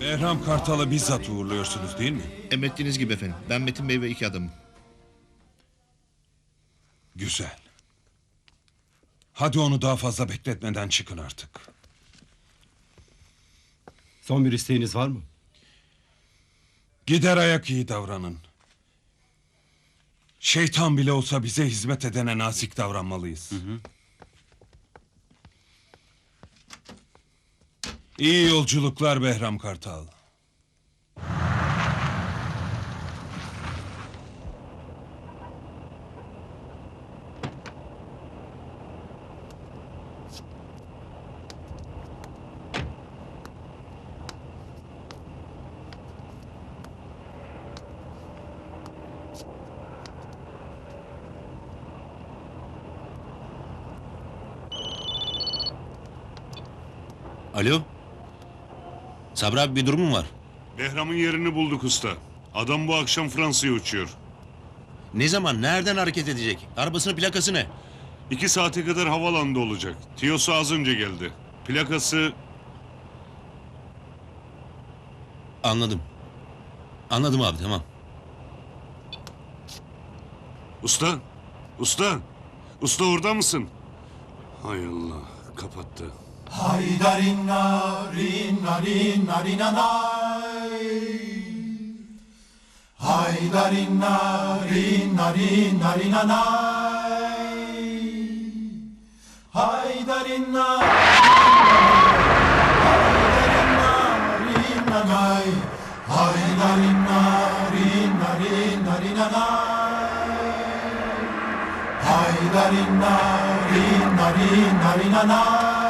Behram Kartal'ı bizzat uğurluyorsunuz değil mi? Emrettiğiniz gibi efendim. Ben Metin Bey ve iki adamım. Güzel. Hadi onu daha fazla bekletmeden çıkın artık. Son bir isteğiniz var mı? Gider ayak iyi davranın. Şeytan bile olsa bize hizmet edene nazik davranmalıyız. İyi yolculuklar Behram Kartal. Alo? Sabri abi bir durum mu var? Behram'ın yerini bulduk usta. Adam bu akşam Fransa'ya uçuyor. Ne zaman, nereden hareket edecek? Arabasının plakası ne? İki saate kadar havalanda olacak. Tiyosu az önce geldi. Plakası Anladım. Anladım abi tamam. Usta, usta, usta orada mısın? Hay Allah, kapattı. はいだりんなりんなりんなりなないはいだりんなりんなりんなりなないはいだりんなはいだりんなりんなないはいだりんなりんなりなりなないはいだりんなりんなりんなりなない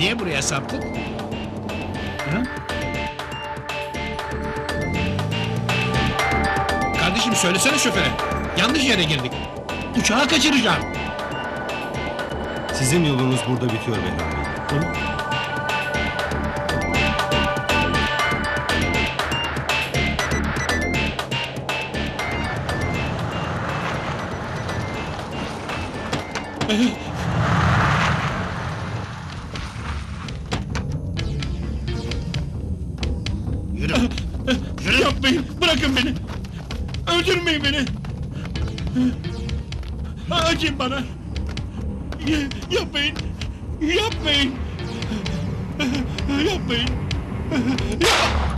Niye buraya saptık? Hı? Kardeşim söylesene şoföre. Yanlış yere girdik. Uçağı kaçıracağım. Sizin yolunuz burada bitiyor Behram Bey. Yürü. Yürü. Yapmayın. Bırakın beni. Öldürmeyin beni. Acıyın bana. Yapmayın. Yapmayın. Yapmayın. Yap-